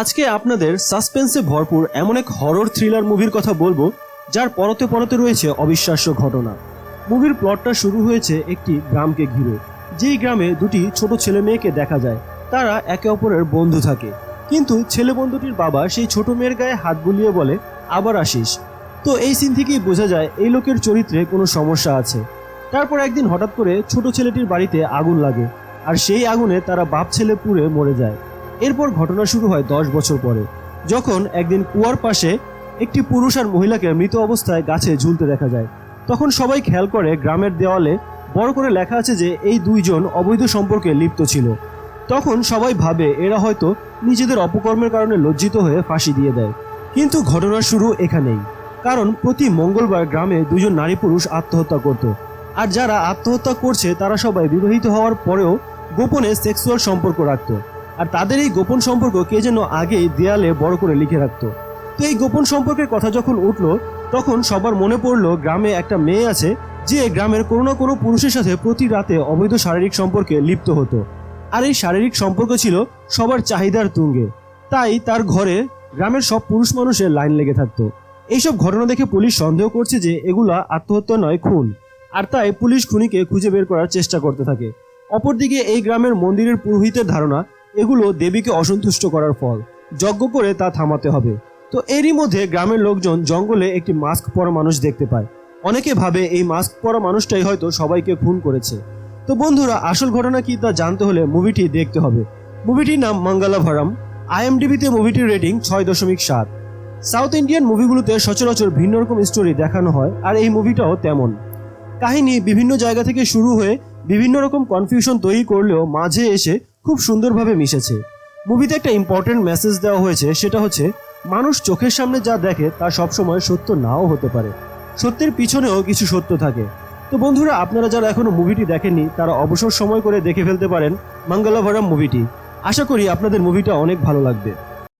আজকে আপনাদের সাসপেন্সে ভরপুর এমন এক হরর থ্রিলার মুভির কথা বলব, যার পরতে পরতে রয়েছে অবিশ্বাস্য ঘটনা। মুভির প্লটটা শুরু হয়েছে একটি গ্রামকে ঘিরে। যেই গ্রামে দুটি ছোট ছেলে মেয়েকে দেখা যায়, তারা একে অপরের বন্ধু থাকে। কিন্তু ছেলে বন্ধুটির বাবা সেই ছোট মেয়ের গায়ে হাত বুলিয়ে বলে, আবার আসিস। তো এই সিন থেকেই বোঝা যায় এই লোকের চরিত্রে কোনো সমস্যা আছে। তারপর একদিন হঠাৎ করে ছোট ছেলেটির বাড়িতে আগুন লাগে, আর সেই আগুনে তারা বাপ ছেলে পুড়ে মরে যায়। এরপর ঘটনা শুরু হয় দশ বছর পরে। যখন একদিন কুয়ার পাশে একটি পুরুষ আর মহিলাকে মৃত অবস্থায় গাছে ঝুলতে দেখা যায়। তখন সবাই খেয়াল করে গ্রামের দেওয়ালে বড় করে লেখা আছে যে এই দুইজন অবৈধ সম্পর্কে লিপ্ত ছিল। তখন সবাই ভাবে এরা হয়তো নিজেদের অপকর্মের কারণে লজ্জিত হয়ে ফাঁসি দিয়ে দেয়। কিন্তু ঘটনার শুরু এখানেই। কারণ প্রতি মঙ্গলবার গ্রামে দুজন নারী পুরুষ আত্মহত্যা করত। আর যারা আত্মহত্যা করছে তারা সবাই বিবাহিত হওয়ার পরেও গোপনে সেক্সুয়াল সম্পর্ক রাখত। আর তাদের এই গোপন সম্পর্ক কে যেন আগেই দেয়ালে বড় করে লিখে রাখত। তো এই গোপন সম্পর্কের কথা যখন উঠল, তখন সবার মনে পড়ল গ্রামে একটা মেয়ে আছে, যে গ্রামের কোনো না কোনো পুরুষের সাথে প্রতি রাতে অবৈধ শারীরিক সম্পর্কে লিপ্ত হতো। আর এই শারীরিক সম্পর্ক ছিল সবার চাহিদার তুঙ্গে। তাই তার ঘরে গ্রামের সব পুরুষ মানুষের লাইন লেগে থাকতো। এইসব ঘটনা দেখে পুলিশ সন্দেহ করছে যে এগুলা আত্মহত্যা নয়, খুন। আর তাই পুলিশ খুনিকে খুঁজে বের করার চেষ্টা করতে থাকে। অপরদিকে এই গ্রামের মন্দিরের পুরোহিতের ধারণা এগুলো দেবীকে অসন্তুষ্ট করার ফল। যজ্ঞ করে তা থামাতে হবে। তো এরই মধ্যে গ্রামের লোকজন জঙ্গলে একটি মাস্ক পরা মানুষ দেখতে পায়। অনেকে ভাবে এই মাস্ক পরা মানুষটাই হয়তো সবাইকে খুন করেছে। তো বন্ধুরা, আসল ঘটনা কি তা জানতে হলে মুভিটি দেখতে হবে। মুভিটির নাম মঙ্গলা ভারাম আইএমডিবিতে মুভিটির রেটিং ছয় দশমিক সাত। সাউথ ইন্ডিয়ান মুভিগুলোতে সচরাচর ভিন্ন রকম স্টোরি দেখানো হয়, আর এই মুভিটাও তেমন। কাহিনী বিভিন্ন জায়গা থেকে শুরু হয়ে বিভিন্ন রকম কনফিউশন তৈরি করলেও মাঝে এসে খুব সুন্দরভাবে মিশেছে। মুভিতে একটা ইম্পর্টেন্ট মেসেজ দেওয়া হয়েছে, সেটা হচ্ছে, মানুষ চোখের সামনে যা দেখে তা সবসময় সত্য নাও হতে পারে। সত্যের পিছনেও কিছু সত্য থাকে। তো বন্ধুরা, আপনারা যারা এখনও মুভিটি দেখেননি, তারা অবসর সময় করে দেখে ফেলতে পারেন, মঙ্গলাভরম মুভিটি আশা করি আপনাদের মুভিটা অনেক ভালো লাগবে।